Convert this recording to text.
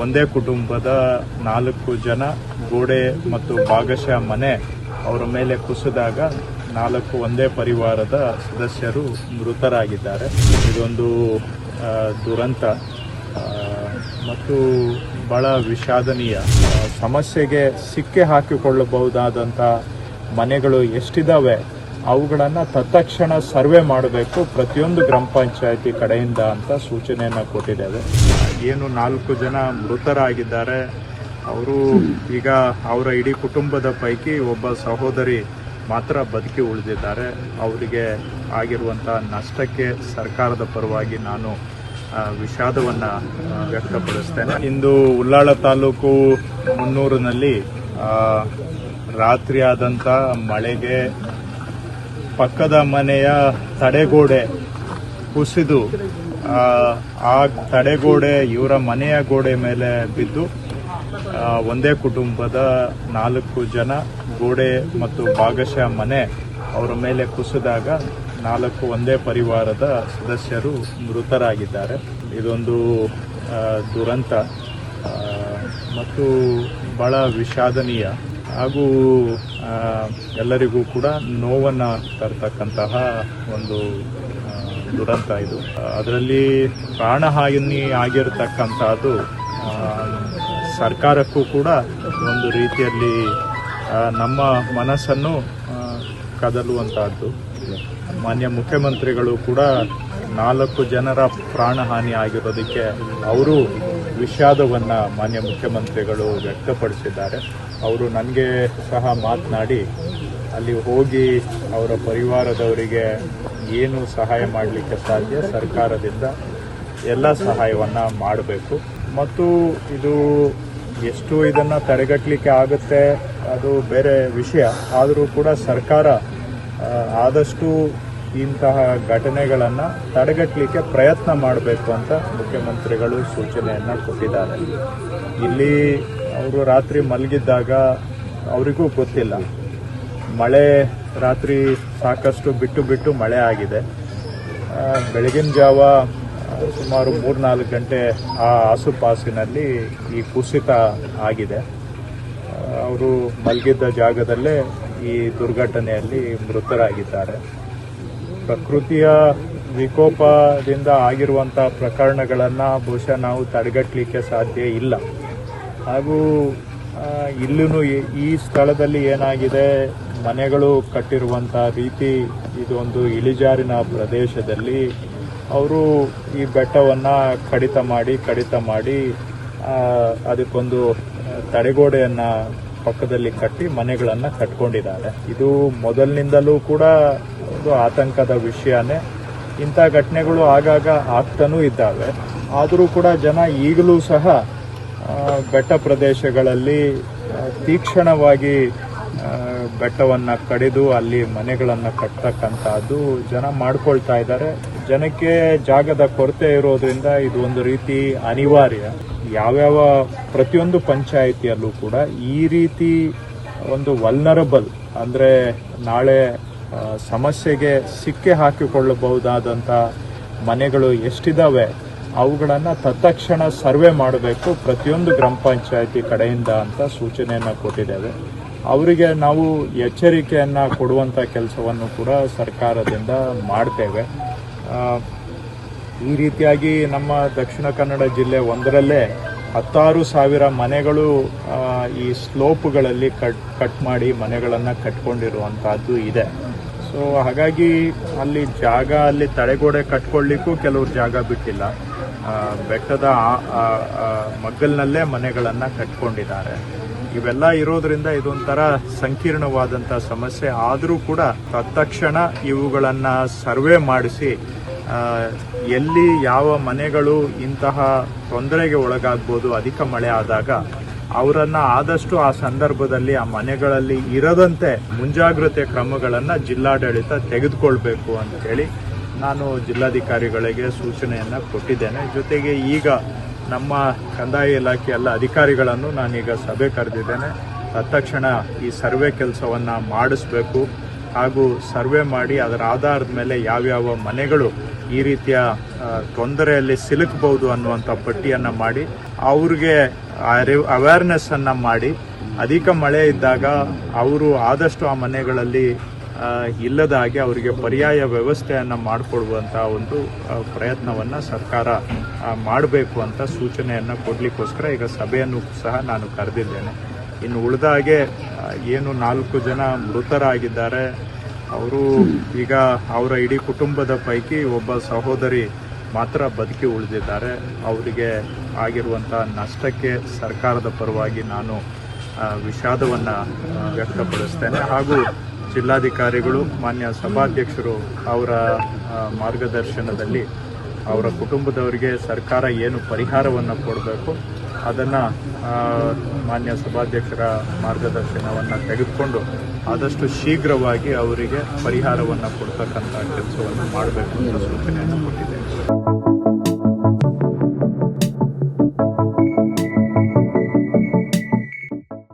ಒಂದೇ ಕುಟುಂಬದ ನಾಲ್ಕು ಜನ, ಗೋಡೆ ಮತ್ತು ಭಾಗಶಃ ಮನೆ, ಅವರ ಮೇಲೆ ಕುಸಿದಾಗ ನಾಲ್ಕು ಒಂದೇ ಪರಿವಾರದ ಸದಸ್ಯರು ಮೃತರಾಗಿದ್ದಾರೆ. ಇದೊಂದು ದುರಂತ. ಮತ್ತು ಬಹಳ ವಿಷಾದನೀಯ. ಸಮಸ್ಯೆಗೆ ಸಿಕ್ಕೆ ಹಾಕಿಕೊಳ್ಳಬಹುದಾದಂಥ ಮನೆಗಳು ಎಷ್ಟಿದ್ದಾವೆ ಅವುಗಳನ್ನು ತತ್ಕ್ಷಣ ಸರ್ವೆ ಮಾಡಬೇಕು ಪ್ರತಿಯೊಂದು ಗ್ರಾಮ ಪಂಚಾಯಿತಿ ಕಡೆಯಿಂದ ಅಂತ ಸೂಚನೆಯನ್ನು ಕೊಟ್ಟಿದ್ದೇವೆ. ಏನು ನಾಲ್ಕು ಜನ ಮೃತರಾಗಿದ್ದಾರೆ. ಅವರು ಈಗ ಅವರ ಇಡೀ ಕುಟುಂಬದ ಪೈಕಿ ಒಬ್ಬ ಸಹೋದರಿ ಮಾತ್ರ ಬದುಕಿ ಉಳಿದಿದ್ದಾರೆ. ಅವರಿಗೆ ಆಗಿರುವಂಥ ನಷ್ಟಕ್ಕೆ ಸರ್ಕಾರದ ಪರವಾಗಿ ನಾನು ವಿಷಾದವನ್ನು ವ್ಯಕ್ತಪಡಿಸ್ತೇನೆ. ಇಂದು ಉಳ್ಳಾಳ ತಾಲೂಕು ಮುನ್ನೂರಿನಲ್ಲಿ ರಾತ್ರಿ ಆದಂಥ ಮಳೆಗೆ ಪಕ್ಕದ ಮನೆಯ ತಡೆಗೋಡೆ ಕುಸಿದು ಆ, ತಡೆಗೋಡೆ ಇವರ ಮನೆಯ ಗೋಡೆ ಮೇಲೆ ಬಿದ್ದು ಒಂದೇ ಕುಟುಂಬದ ನಾಲ್ಕು ಜನ ಗೋಡೆ ಮತ್ತು ಭಾಗಶಃ ಮನೆ ಅವರ ಮೇಲೆ ಕುಸಿದಾಗ ನಾಲ್ಕು ಒಂದೇ ಪರಿವಾರದ ಸದಸ್ಯರು ಮೃತರಾಗಿದ್ದಾರೆ. ಇದೊಂದು ದುರಂತ ಮತ್ತು ಬಹಳ ವಿಷಾದನೀಯ. ಹಾಗೂ ಎಲ್ಲರಿಗೂ ಕೂಡ ನೋವನ್ನು ತರ್ತಕ್ಕಂತಹ ಒಂದು ದುರಂತ ಇದು. ಅದರಲ್ಲಿ ಪ್ರಾಣಹಾನಿ ಆಗಿರತಕ್ಕಂಥದ್ದು ಸರ್ಕಾರಕ್ಕೂ ಕೂಡ ಒಂದು ರೀತಿಯಲ್ಲಿ ನಮ್ಮ ಮನಸ್ಸನ್ನು ಕದಲುವಂತಹದ್ದು ಮಾನ್ಯ ಮುಖ್ಯಮಂತ್ರಿಗಳು ಕೂಡ ನಾಲ್ಕು ಜನರ ಪ್ರಾಣಹಾನಿ ಆಗಿರೋದಕ್ಕೆ ಅವರು ವಿಷಾದವನ್ನು ಮಾನ್ಯ ಮುಖ್ಯಮಂತ್ರಿಗಳು ವ್ಯಕ್ತಪಡಿಸಿದ್ದಾರೆ. ಅವರು ನನಗೆ ಸಹ ಮಾತನಾಡಿ ಅಲ್ಲಿ ಹೋಗಿ ಅವರ ಪರಿವಾರದವರಿಗೆ ಏನು ಸಹಾಯ ಮಾಡಲಿಕ್ಕೆ ಸಾಧ್ಯ ಸರ್ಕಾರದಿಂದ ಎಲ್ಲ ಸಹಾಯವನ್ನು ಮಾಡಬೇಕು. ಮತ್ತು ಇದು ಎಷ್ಟು ಇದನ್ನು ತಡೆಗಟ್ಟಲಿಕ್ಕೆ ಆಗುತ್ತೆ ಅದು ಬೇರೆ ವಿಷಯ. ಆದರೂ ಕೂಡ ಸರ್ಕಾರ ಆದಷ್ಟು ಇಂತಹ ಘಟನೆಗಳನ್ನು ತಡೆಗಟ್ಟಲಿಕ್ಕೆ ಪ್ರಯತ್ನ ಮಾಡಬೇಕು ಅಂತ ಮುಖ್ಯಮಂತ್ರಿಗಳು ಸೂಚನೆಯನ್ನು ಕೊಟ್ಟಿದ್ದಾರೆ. ಇಲ್ಲಿ ಅವರು ರಾತ್ರಿ ಮಲಗಿದ್ದಾಗ ಅವರಿಗೂ ಗೊತ್ತಿಲ್ಲ. ಮಳೆ ರಾತ್ರಿ ಸಾಕಷ್ಟು ಬಿಟ್ಟು ಬಿಟ್ಟು ಮಳೆ ಆಗಿದೆ. ಬೆಳಗಿನ ಜಾವ ಸುಮಾರು ಮೂರು ನಾಲ್ಕು ಗಂಟೆ ಆ ಆಸುಪಾಸಿನಲ್ಲಿ ಈ ಕುಸಿತ ಆಗಿದೆ. ಅವರು ಮಲಗಿದ್ದ ಜಾಗದಲ್ಲೇ ಈ ದುರ್ಘಟನೆಯಲ್ಲಿ ಮೃತರಾಗಿದ್ದಾರೆ. ಪ್ರಕೃತಿಯ ವಿಕೋಪದಿಂದ ಆಗಿರುವಂಥ ಪ್ರಕರಣಗಳನ್ನು ಬಹುಶಃ ನಾವು ತಡೆಗಟ್ಟಲಿಕ್ಕೆ ಸಾಧ್ಯ ಇಲ್ಲ. ಹಾಗೂ ಇಲ್ಲೂ ಈ ಸ್ಥಳದಲ್ಲಿ ಏನಾಗಿದೆ ಮನೆಗಳು ಕಟ್ಟಿರುವಂಥ ರೀತಿ ಇದೊಂದು ಇಳಿಜಾರಿನ ಪ್ರದೇಶದಲ್ಲಿ ಅವರು ಈ ಬೆಟ್ಟವನ್ನು ಕಡಿತ ಮಾಡಿ ಕಡಿತ ಮಾಡಿ ಅದಕ್ಕೊಂದು ತಡೆಗೋಡೆಯನ್ನ ಪಕ್ಕದಲ್ಲಿ ಕಟ್ಟಿ ಮನೆಗಳನ್ನು ಕಟ್ಕೊಂಡಿದ್ದಾರೆ. ಇದು ಮೊದಲಿನಿಂದಲೂ ಕೂಡ ಒಂದು ಆತಂಕದ ವಿಷಯನೇ. ಇಂಥ ಘಟನೆಗಳು ಆಗಾಗ ಆಗ್ತಾನೂ ಇದ್ದಾವೆ. ಆದರೂ ಕೂಡ ಜನ ಈಗಲೂ ಸಹ ಬೆಟ್ಟ ಪ್ರದೇಶಗಳಲ್ಲಿ ತೀಕ್ಷ್ಣವಾಗಿ ಬೆಟ್ಟವನ್ನ ಕಡಿದು ಅಲ್ಲಿ ಮನೆಗಳನ್ನು ಕಟ್ಟತಕ್ಕಂತಹದ್ದು ಜನ ಮಾಡ್ಕೊಳ್ತಾ ಇದ್ದಾರೆ. ಜನಕ್ಕೆ ಜಾಗದ ಕೊರತೆ ಇರೋದ್ರಿಂದ ಇದು ಒಂದು ರೀತಿ ಅನಿವಾರ್ಯ. ಯಾವ್ಯಾವ ಪ್ರತಿಯೊಂದು ಪಂಚಾಯಿತಿಯಲ್ಲೂ ಕೂಡ ಈ ರೀತಿ ಒಂದು ವಲ್ನರಬಲ್ ಅಂದ್ರೆ ನಾಳೆ ಸಮಸ್ಯೆಗೆ ಸಿಕ್ಕೆ ಹಾಕಿಕೊಳ್ಳಬಹುದಾದಂಥ ಮನೆಗಳು ಎಷ್ಟಿದಾವೆ ಅವುಗಳನ್ನು ತತ್ಕ್ಷಣ ಸರ್ವೆ ಮಾಡಬೇಕು ಪ್ರತಿಯೊಂದು ಗ್ರಾಮ ಪಂಚಾಯಿತಿ ಕಡೆಯಿಂದ ಅಂತ ಸೂಚನೆಯನ್ನು ಕೊಟ್ಟಿದ್ದೇವೆ. ಅವರಿಗೆ ನಾವು ಎಚ್ಚರಿಕೆಯನ್ನು ಕೊಡುವಂಥ ಕೆಲಸವನ್ನು ಕೂಡ ಸರ್ಕಾರದಿಂದ ಮಾಡ್ತೇವೆ. ಈ ರೀತಿಯಾಗಿ ನಮ್ಮ ದಕ್ಷಿಣ ಕನ್ನಡ ಜಿಲ್ಲೆ ಒಂದರಲ್ಲೇ ಹತ್ತಾರು ಸಾವಿರ ಮನೆಗಳು ಈ ಸ್ಲೋಪ್ಗಳಲ್ಲಿ ಕಟ್ ಕಟ್ ಮಾಡಿ ಮನೆಗಳನ್ನು ಕಟ್ಕೊಂಡಿರುವಂತಹದ್ದು ಇದೆ. ಸೊ ಹಾಗಾಗಿ ಅಲ್ಲಿ ಜಾಗ, ಅಲ್ಲಿ ತಡೆಗೋಡೆ ಕಟ್ಕೊಳ್ಳಿಕ್ಕೂ ಕೆಲವರು ಜಾಗ ಬಿಟ್ಟಿಲ್ಲ. ಬೆಟ್ಟದ ಮಗ್ಗಲ್ನಲ್ಲೇ ಮನೆಗಳನ್ನು ಕಟ್ಕೊಂಡಿದ್ದಾರೆ. ಇವೆಲ್ಲ ಇರೋದ್ರಿಂದ ಇದೊಂಥರ ಸಂಕೀರ್ಣವಾದಂಥ ಸಮಸ್ಯೆ. ಆದರೂ ಕೂಡ ತತ್ಕ್ಷಣ ಇವುಗಳನ್ನು ಸರ್ವೆ ಮಾಡಿಸಿ ಎಲ್ಲಿ ಯಾವ ಮನೆಗಳು ಇಂತಹ ತೊಂದರೆಗೆ ಒಳಗಾಗ್ಬೋದು, ಅಧಿಕ ಮಳೆ ಆದಾಗ ಅವರನ್ನು ಆದಷ್ಟು ಆ ಸಂದರ್ಭದಲ್ಲಿ ಆ ಮನೆಗಳಲ್ಲಿ ಇರದಂತೆ ಮುಂಜಾಗ್ರತೆ ಕ್ರಮಗಳನ್ನು ಜಿಲ್ಲಾಡಳಿತ ತೆಗೆದುಕೊಳ್ಬೇಕು ಅಂತ ಹೇಳಿ ನಾನು ಜಿಲ್ಲಾಧಿಕಾರಿಗಳಿಗೆ ಸೂಚನೆಯನ್ನ ಕೊಟ್ಟಿದ್ದೇನೆ. ಜೊತೆಗೆ ಈಗ ನಮ್ಮ ಕಂದಾಯ ಇಲಾಖೆ ಎಲ್ಲ ಅಧಿಕಾರಿಗಳನ್ನು ನಾನೀಗ ಸಭೆ ಕರೆದಿದ್ದೇನೆ. ತತ್ಕ್ಷಣ ಈ ಸರ್ವೆ ಕೆಲಸವನ್ನು ಮಾಡಿಸ್ಬೇಕು. ಹಾಗೂ ಸರ್ವೆ ಮಾಡಿ ಅದರ ಆಧಾರದ ಮೇಲೆ ಯಾವ್ಯಾವ ಮನೆಗಳು ಈ ರೀತಿಯ ತೊಂದರೆಯಲ್ಲಿ ಸಿಲುಕಬಹುದು ಅನ್ನುವಂಥ ಪಟ್ಟಿಯನ್ನು ಮಾಡಿ, ಅವ್ರಿಗೆ ಅವೇರ್ನೆಸ್ ಅವೇರ್ನೆಸ್ಸನ್ನು ಮಾಡಿ, ಅಧಿಕ ಮಳೆ ಇದ್ದಾಗ ಅವರು ಆದಷ್ಟು ಆ ಮನೆಗಳಲ್ಲಿ ಇಲ್ಲದ ಹಾಗೆ ಅವರಿಗೆ ಪರ್ಯಾಯ ವ್ಯವಸ್ಥೆಯನ್ನು ಮಾಡಿಕೊಡುವಂಥ ಒಂದು ಪ್ರಯತ್ನವನ್ನು ಸರ್ಕಾರ ಮಾಡಬೇಕು ಅಂತ ಸೂಚನೆಯನ್ನ ಕೊಡಲಿಕ್ಕೋಸ್ಕರ ಈಗ ಸಭೆಯನ್ನು ಸಹ ನಾನು ಕರೆದಿದ್ದೇನೆ. ಇನ್ನು ಉಳಿದ ಹಾಗೆ ಏನು ನಾಲ್ಕು ಜನ ಮೃತರಾಗಿದ್ದಾರೆ, ಅವರು ಈಗ ಅವರ ಇಡೀ ಕುಟುಂಬದ ಪೈಕಿ ಒಬ್ಬ ಸಹೋದರಿ ಮಾತ್ರ ಬದುಕಿ ಉಳಿದಿದ್ದಾರೆ. ಅವರಿಗೆ ಆಗಿರುವಂತಹ ನಷ್ಟಕ್ಕೆ ಸರ್ಕಾರದ ಪರವಾಗಿ ನಾನು ವಿಷಾದವನ್ನು ವ್ಯಕ್ತಪಡಿಸ್ತೇನೆ. ಹಾಗೂ ಜಿಲ್ಲಾಧಿಕಾರಿಗಳು, ಮಾನ್ಯ ಸಭಾಧ್ಯಕ್ಷರು ಅವರ ಮಾರ್ಗದರ್ಶನದಲ್ಲಿ ಅವರ ಕುಟುಂಬದವರಿಗೆ ಸರ್ಕಾರ ಏನು ಪರಿಹಾರವನ್ನು ಕೊಡಬೇಕು, ಅದನ್ನು ಮಾನ್ಯ ಸಭಾಧ್ಯಕ್ಷರ ಮಾರ್ಗದರ್ಶನವನ್ನು ತೆಗೆದುಕೊಂಡು ಆದಷ್ಟು ಶೀಘ್ರವಾಗಿ ಅವರಿಗೆ ಪರಿಹಾರವನ್ನು ಕೊಡ್ತಕ್ಕಂಥ ಕೆಲಸವನ್ನು ಮಾಡಬೇಕು ಅಂತ ಸೂಚನೆಯನ್ನು ಕೊಟ್ಟಿದ್ದೇನೆ.